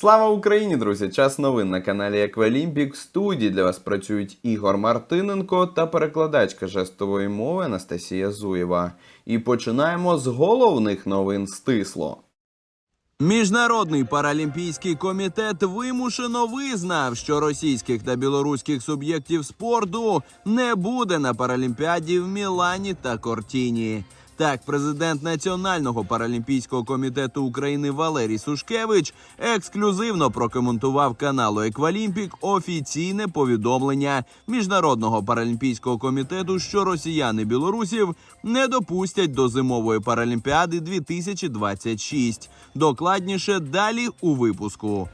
Слава Україні, друзі! Час новин на каналі Еквалімпік. В студії для вас працюють Ігор Мартиненко та перекладачка жестової мови Анастасія Зуєва. І починаємо з головних новин стисло. Міжнародний паралімпійський комітет вимушено визнав, що російських та білоруських суб'єктів спорту не буде на паралімпіаді в Мілані та Кортіні. Так, президент Національного паралімпійського комітету України Валерій Сушкевич ексклюзивно прокоментував каналу Еквалімпік офіційне повідомлення міжнародного паралімпійського комітету, що росіяни білорусів не допустять до зимової паралімпіади 2026. Докладніше далі у випуску.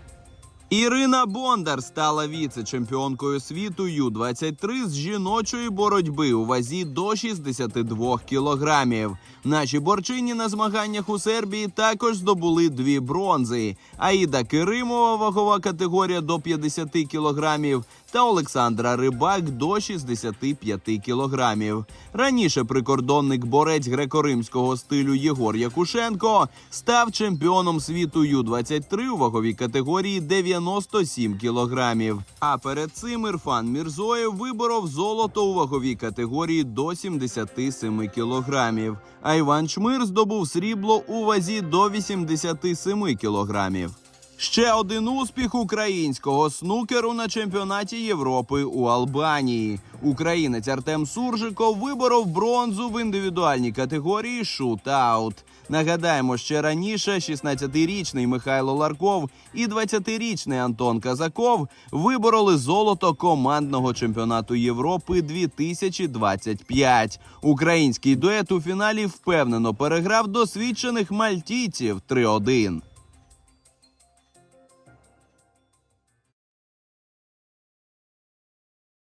Ірина Бондар стала віце-чемпіонкою світу Ю-23 з жіночої боротьби у вазі до 62 кілограмів. Наші борчині на змаганнях у Сербії також здобули дві бронзи. Аїда Киримова вагова категорія до 50 кілограмів та Олександра Рибак до 65 кілограмів. Раніше прикордонник борець греко-римського стилю Єгор Якушенко став чемпіоном світу Ю-23 у ваговій категорії 97 кілограмів. А перед цим Ірфан Мірзоєв виборов золото у ваговій категорії до 77 кілограмів. А Іван Чмир здобув срібло у вазі до 87 кілограмів. Ще один успіх українського снукеру на чемпіонаті Європи у Албанії. Українець Артем Суржиков виборов бронзу в індивідуальній категорії шут-аут. Нагадаємо, ще раніше 16-річний Михайло Ларков і 20-річний Антон Казаков вибороли золото командного чемпіонату Європи 2025. Український дует у фіналі впевнено переграв досвідчених мальтійців 3-1.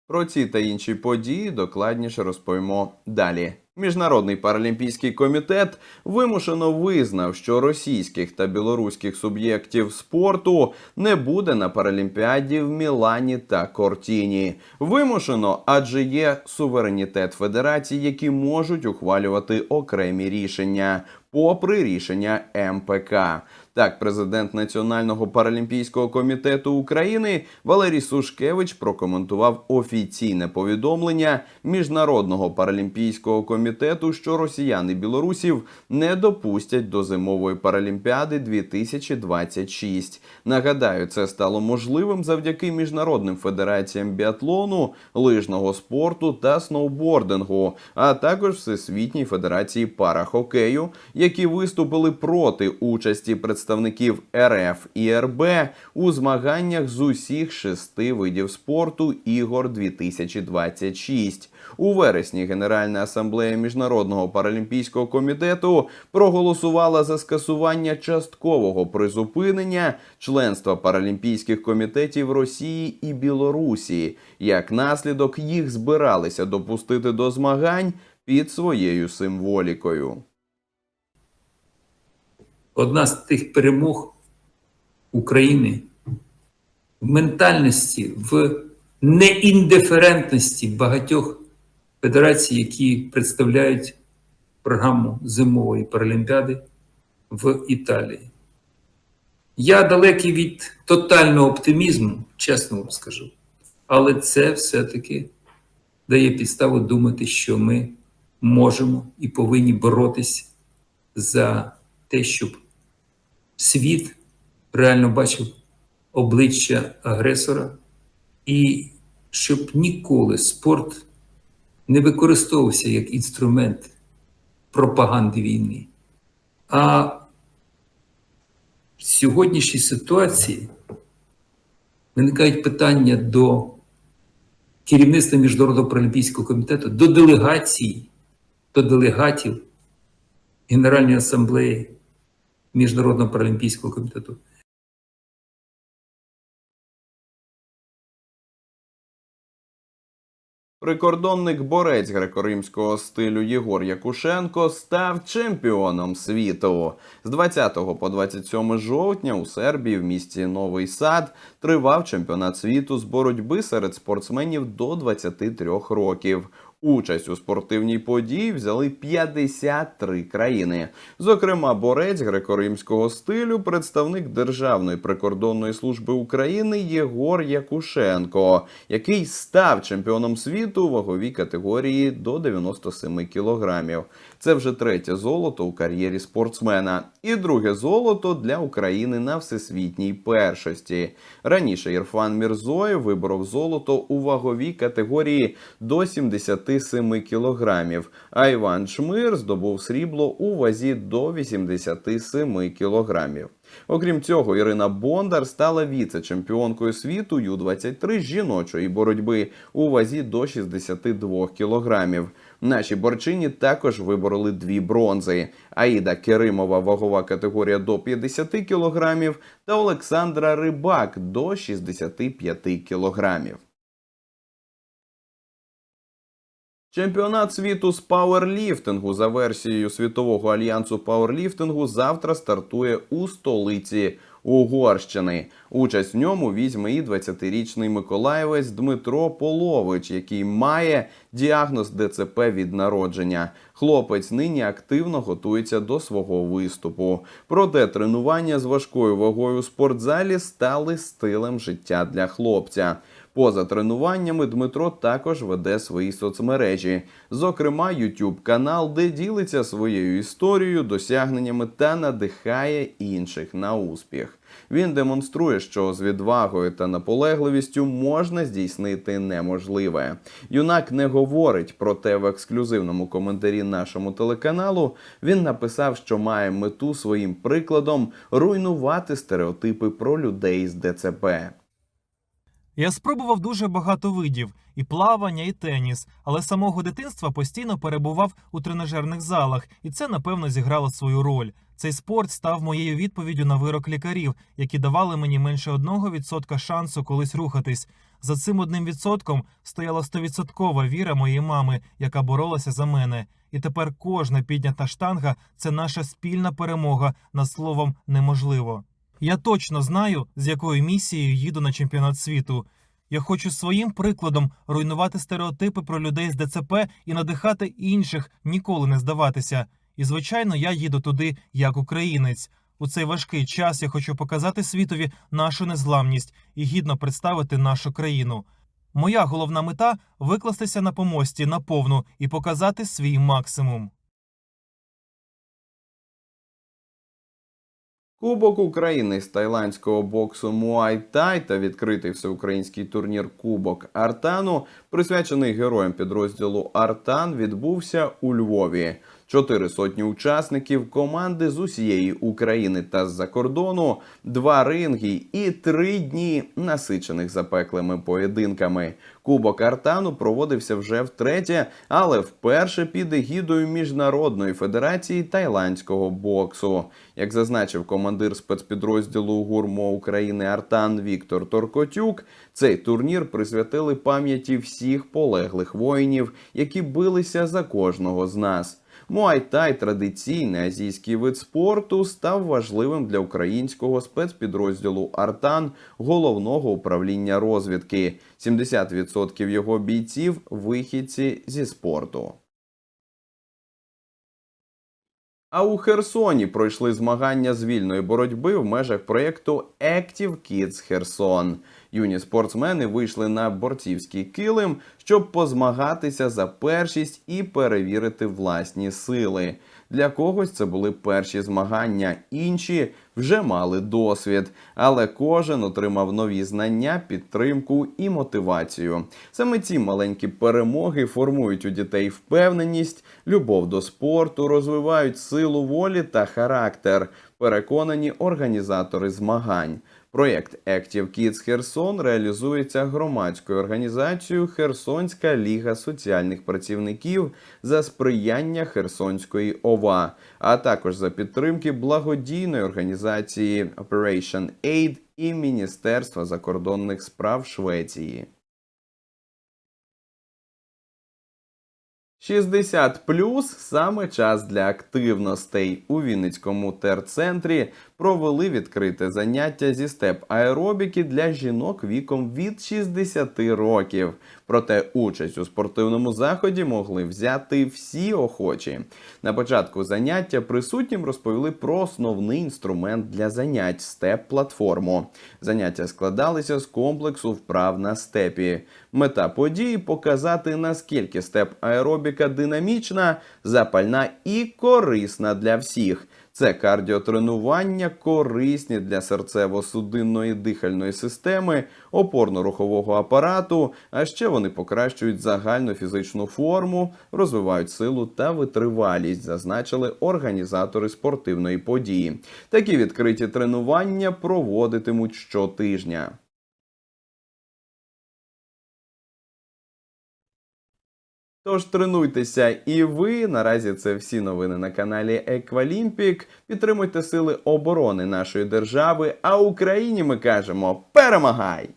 Про ці та інші події докладніше розповімо далі. Міжнародний паралімпійський комітет вимушено визнав, що російських та білоруських суб'єктів спорту не буде на паралімпіаді в Мілані та Кортіні. Вимушено, адже є суверенітет федерацій, які можуть ухвалювати окремі рішення, попри рішення МПК. Так, президент Національного паралімпійського комітету України Валерій Сушкевич прокоментував офіційне повідомлення міжнародного паралімпійського комітету, що росіяни білорусів не допустять до зимової паралімпіади 2026. Нагадаю, це стало можливим завдяки міжнародним федераціям біатлону, лижного спорту та сноубордингу, а також Всесвітній федерації парахокею, які виступили проти участі представників РФ і РБ у змаганнях з усіх шести видів спорту ігор 2026. У вересні Генеральна асамблея міжнародного паралімпійського комітету проголосувала за скасування часткового призупинення членства паралімпійських комітетів Росії і Білорусі. Як наслідок їх збиралися допустити до змагань під своєю символікою. Одна з тих перемог України в ментальності, в неіндиферентності багатьох федерацій, які представляють програму зимової паралімпіади в Італії. Я далекий від тотального оптимізму, чесно вам скажу, але це все-таки дає підставу думати, що ми можемо і повинні боротись за те, щоб світ реально бачив обличчя агресора, і щоб ніколи спорт не використовувався як інструмент пропаганди війни. А в сьогоднішній ситуації виникають питання до керівництва Міжнародного паралімпійського комітету, до делегації, до делегатів Генеральної асамблеї Міжнародного паралімпійського комітету. Прикордонник борець греко-римського стилю Єгор Якушенко став чемпіоном світу. З 20 по 27 жовтня у Сербії в місті Новий Сад тривав чемпіонат світу з боротьби серед спортсменів до 23 років. Участь у спортивній події взяли 53 країни. Зокрема, борець греко-римського стилю, представник Державної прикордонної служби України Єгор Якушенко, який став чемпіоном світу у ваговій категорії до 97 кілограмів. Це вже третє золото у кар'єрі спортсмена і друге золото для України на всесвітній першості. Раніше Ірфан Мірзоєв виборов золото у ваговій категорії до 77 кілограмів, а Іван Чмир здобув срібло у вазі до 87 кілограмів. Окрім цього, Ірина Бондар стала віце-чемпіонкою світу Ю-23 з жіночої боротьби у вазі до 62 кілограмів. Наші борчині також вибороли дві бронзи: Аїда Керимова вагова категорія до 50 кілограмів та Олександра Рибак до 65 кілограмів. Чемпіонат світу з пауерліфтингу за версією світового альянсу пауерліфтингу завтра стартує у столиці Угорщини. Участь в ньому візьме і 20-річний миколаївець Дмитро Полович, який має діагноз ДЦП від народження. Хлопець нині активно готується до свого виступу. Проте тренування з важкою вагою у спортзалі стали стилем життя для хлопця. Поза тренуваннями Дмитро також веде свої соцмережі, зокрема, YouTube канал, де ділиться своєю історією, досягненнями та надихає інших на успіх. Він демонструє, що з відвагою та наполегливістю можна здійснити неможливе. Юнак не говорить, проте в ексклюзивному коментарі нашому телеканалу він написав, що має мету своїм прикладом руйнувати стереотипи про людей з ДЦП. Я спробував дуже багато видів і плавання, і теніс, але самого дитинства постійно перебував у тренажерних залах, і це напевно зіграло свою роль. Цей спорт став моєю відповіддю на вирок лікарів, які давали мені менше одного відсотка шансу колись рухатись. За цим одним відсотком стояла стовідсоткова віра моєї мами, яка боролася за мене. І тепер кожна піднята штанга це наша спільна перемога над словом неможливо. Я точно знаю, з якою місією їду на чемпіонат світу. Я хочу своїм прикладом руйнувати стереотипи про людей з ДЦП і надихати інших ніколи не здаватися. І, звичайно, я їду туди як українець. У цей важкий час я хочу показати світові нашу незламність і гідно представити нашу країну. Моя головна мета викластися на помості наповну і показати свій максимум. Кубок України з тайландського боксу Муай Тай та відкритий всеукраїнський турнір Кубок Артану, присвячений героям підрозділу Артан, відбувся у Львові. Чотири сотні учасників команди з усієї України та з-за кордону, два ринги і три дні насичених запеклими поєдинками. Кубок Артану проводився вже втретє, але вперше під егідою Міжнародної федерації тайландського боксу. Як зазначив командир спецпідрозділу гурмо України Артан Віктор Торкотюк, цей турнір присвятили пам'яті всіх полеглих воїнів, які билися за кожного з нас. Муай-тай, традиційний азійський вид спорту, став важливим для українського спецпідрозділу Артан головного управління розвідки. 70% його бійців вихідці зі спорту. А у Херсоні пройшли змагання з вільної боротьби в межах проєкту Active Kids Херсон. Юні спортсмени вийшли на борцівський килим, щоб позмагатися за першість і перевірити власні сили. Для когось це були перші змагання, інші вже мали досвід, але кожен отримав нові знання, підтримку і мотивацію. Саме ці маленькі перемоги формують у дітей впевненість, любов до спорту, розвивають силу волі та характер. Переконані організатори змагань. Проєкт Active Kids Херсон реалізується громадською організацією Херсонська ліга соціальних працівників за сприяння Херсонської ОВА, а також за підтримки благодійної організації Operation Aid і Міністерства закордонних справ Швеції. 60 плюс саме час для активностей у Вінницькому терцентрі провели відкрите заняття зі степ аеробіки для жінок віком від 60 років. Проте участь у спортивному заході могли взяти всі охочі. На початку заняття присутнім розповіли про основний інструмент для занять степ-платформу. Заняття складалися з комплексу вправ на степі. Мета події показати наскільки степ аеробіка динамічна, запальна і корисна для всіх. Це кардіотренування корисні для серцево-судинної дихальної системи, опорно-рухового апарату, а ще вони покращують загальну фізичну форму, розвивають силу та витривалість, зазначили організатори спортивної події. Такі відкриті тренування проводитимуть щотижня. Тож тренуйтеся і ви. Наразі це всі новини на каналі Еквалімпік. Підтримуйте сили оборони нашої держави. А Україні ми кажемо перемагай!